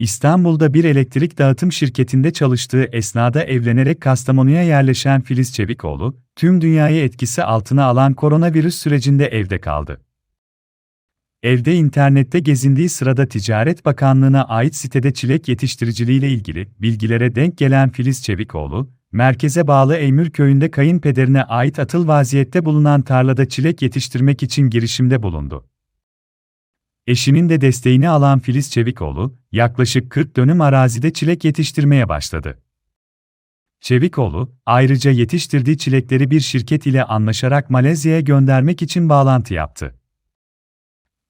İstanbul'da bir elektrik dağıtım şirketinde çalıştığı esnada evlenerek Kastamonu'ya yerleşen Filiz Çevikoğlu, tüm dünyayı etkisi altına alan koronavirüs sürecinde evde kaldı. Evde internette gezindiği sırada Ticaret Bakanlığı'na ait sitede çilek yetiştiriciliğiyle ilgili bilgilere denk gelen Filiz Çevikoğlu, merkeze bağlı Eymür köyünde kayınpederine ait atıl vaziyette bulunan tarlada çilek yetiştirmek için girişimde bulundu. Eşinin de desteğini alan Filiz Çevikoğlu, yaklaşık 40 dönüm arazide çilek yetiştirmeye başladı. Çevikoğlu, ayrıca yetiştirdiği çilekleri bir şirket ile anlaşarak Malezya'ya göndermek için bağlantı yaptı.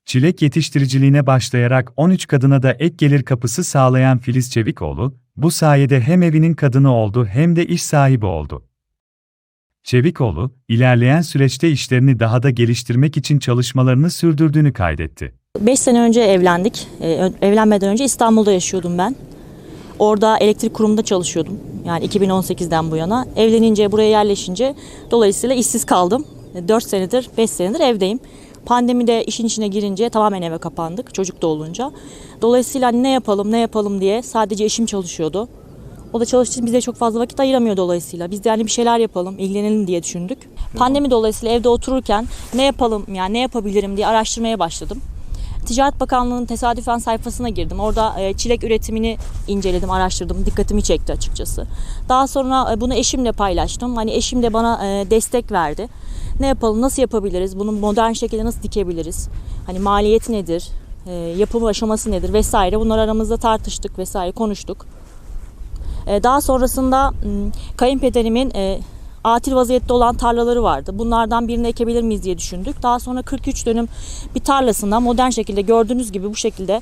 Çilek yetiştiriciliğine başlayarak 13 kadına da ek gelir kapısı sağlayan Filiz Çevikoğlu, bu sayede hem evinin kadını oldu hem de iş sahibi oldu. Çevikoğlu, ilerleyen süreçte işlerini daha da geliştirmek için çalışmalarını sürdürdüğünü kaydetti. 5 sene önce evlendik. Ee, evlenmeden önce İstanbul'da yaşıyordum ben. Orada elektrik kurumunda çalışıyordum. Yani 2018'den bu yana. Evlenince, buraya yerleşince dolayısıyla işsiz kaldım. 4 senedir, 5 senedir evdeyim. Pandemide işin içine girince tamamen eve kapandık çocuk da olunca. Dolayısıyla hani ne yapalım, ne yapalım diye sadece eşim çalışıyordu. O da çalıştığı için bize çok fazla vakit ayıramıyor dolayısıyla. Biz de yani bir şeyler yapalım, ilgilenelim diye düşündük. Pandemi dolayısıyla evde otururken ne yapalım, yani ne yapabilirim diye araştırmaya başladım. Ticaret Bakanlığı'nın tesadüfen sayfasına girdim. Orada e, çilek üretimini inceledim, araştırdım. Dikkatimi çekti açıkçası. Daha sonra e, bunu eşimle paylaştım. Hani eşim de bana e, destek verdi. Ne yapalım, nasıl yapabiliriz? Bunu modern şekilde nasıl dikebiliriz? Hani maliyeti nedir? Yapım aşaması nedir vesaire. Bunları aramızda tartıştık vesaire konuştuk. Daha sonrasında kayınpederimin atil vaziyette olan tarlaları vardı. Bunlardan birini ekebilir miyiz diye düşündük. Daha sonra 43 dönüm bir tarlasından modern şekilde gördüğünüz gibi bu şekilde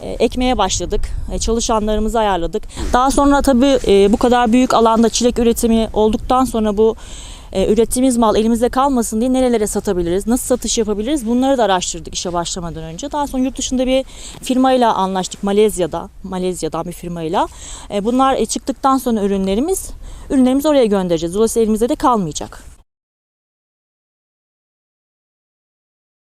e, ekmeye başladık. E, Çalışanlarımızı ayarladık. Daha sonra tabii e, bu kadar büyük alanda çilek üretimi olduktan sonra bu e, ürettiğimiz mal elimizde kalmasın diye nerelere satabiliriz, nasıl satış yapabiliriz bunları da araştırdık işe başlamadan önce. Daha sonra yurt dışında bir firmayla anlaştık Malezya'da, Malezya'dan bir firmayla. E, bunlar e, çıktıktan sonra ürünlerimiz, ürünlerimizi oraya göndereceğiz. Dolayısıyla elimizde de kalmayacak.